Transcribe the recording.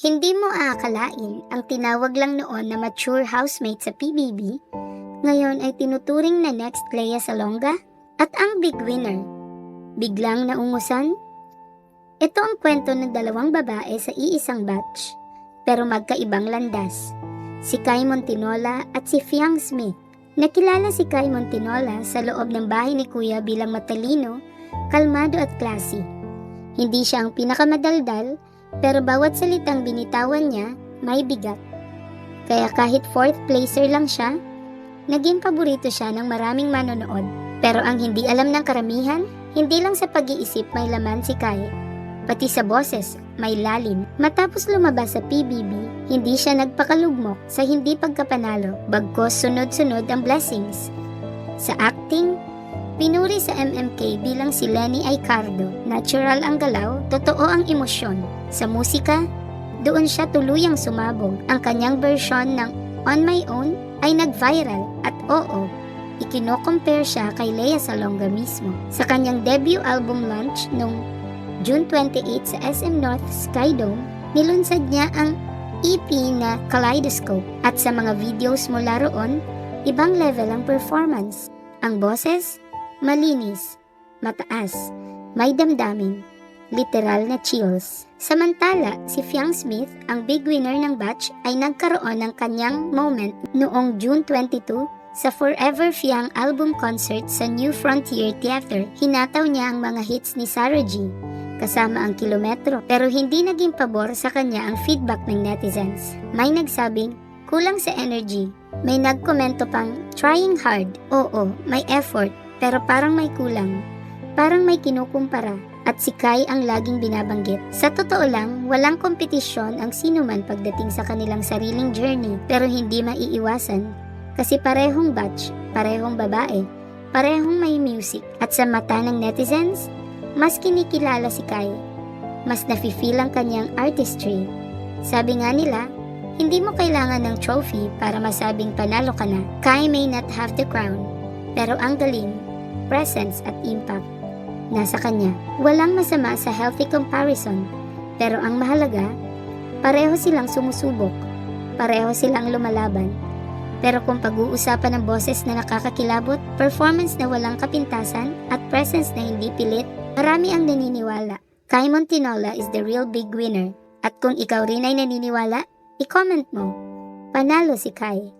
Hindi mo aakalain ang tinawag lang noon na mature housemate sa PBB, ngayon ay tinuturing na next Clea Salonga at ang big winner. Biglang naungusan? Ito ang kwento ng dalawang babae sa iisang batch, pero magkaibang landas. Si Kai Montinola at si Fiang Smith. Nakilala si Kai Montinola sa loob ng bahay ni Kuya bilang matalino, kalmado at classy. Hindi siya ang pinakamadaldal, pero bawat salitang binitawan niya, may bigat. Kaya kahit fourth placer lang siya, naging paborito siya ng maraming manonood. Pero ang hindi alam ng karamihan, hindi lang sa pag-iisip may laman si Kai. Pati sa boses, may lalim. Matapos lumabas sa PBB, hindi siya nagpakalugmok sa hindi pagkapanalo, bagkos sunod-sunod ang blessings. Sa acting, pinuri sa MMK bilang si Lenny Aicardo. Natural ang galaw, totoo ang emosyon. Sa musika, doon siya tuluyang sumabog. Ang kanyang version ng On My Own ay nag-viral at oo, ikinocompare siya kay Lea Salonga mismo. Sa kanyang debut album launch noong June 28 sa SM North Skydome, nilunsad niya ang EP na Kaleidoscope at sa mga videos mula roon, ibang level ang performance. Ang boses, malinis, mataas, may damdamin, literal na chills. Samantala, si Fiang Smith, ang big winner ng batch, ay nagkaroon ng kanyang moment noong June 22 sa Forever Fiang album concert sa New Frontier Theater. Hinataw niya ang mga hits ni Sarah G kasama ang kilometro pero hindi naging pabor sa kanya ang feedback ng netizens. May nagsabing, kulang sa energy. May nagkomento pang, trying hard. Oo, may effort, pero parang may kulang. Parang may kinukumpara at si Kai ang laging binabanggit. Sa totoo lang, walang kompetisyon ang sino man pagdating sa kanilang sariling journey pero hindi maiiwasan kasi parehong batch, parehong babae, parehong may music at sa mata ng netizens, mas kinikilala si Kai. Mas nafe-feel ang kanyang artistry. Sabi nga nila, hindi mo kailangan ng trophy para masabing panalo ka na. Kai may not have the crown, pero ang galing, presence at impact nasa kanya. Walang masama sa healthy comparison, pero ang mahalaga, pareho silang sumusubok, pareho silang lumalaban. Pero kung pag-uusapan ng boses na nakakakilabot, performance na walang kapintasan, at presence na hindi pilit, marami ang naniniwala. Kai Montinola is the real big winner. At kung ikaw rin ay naniniwala, i-comment mo. Panalo si Kai.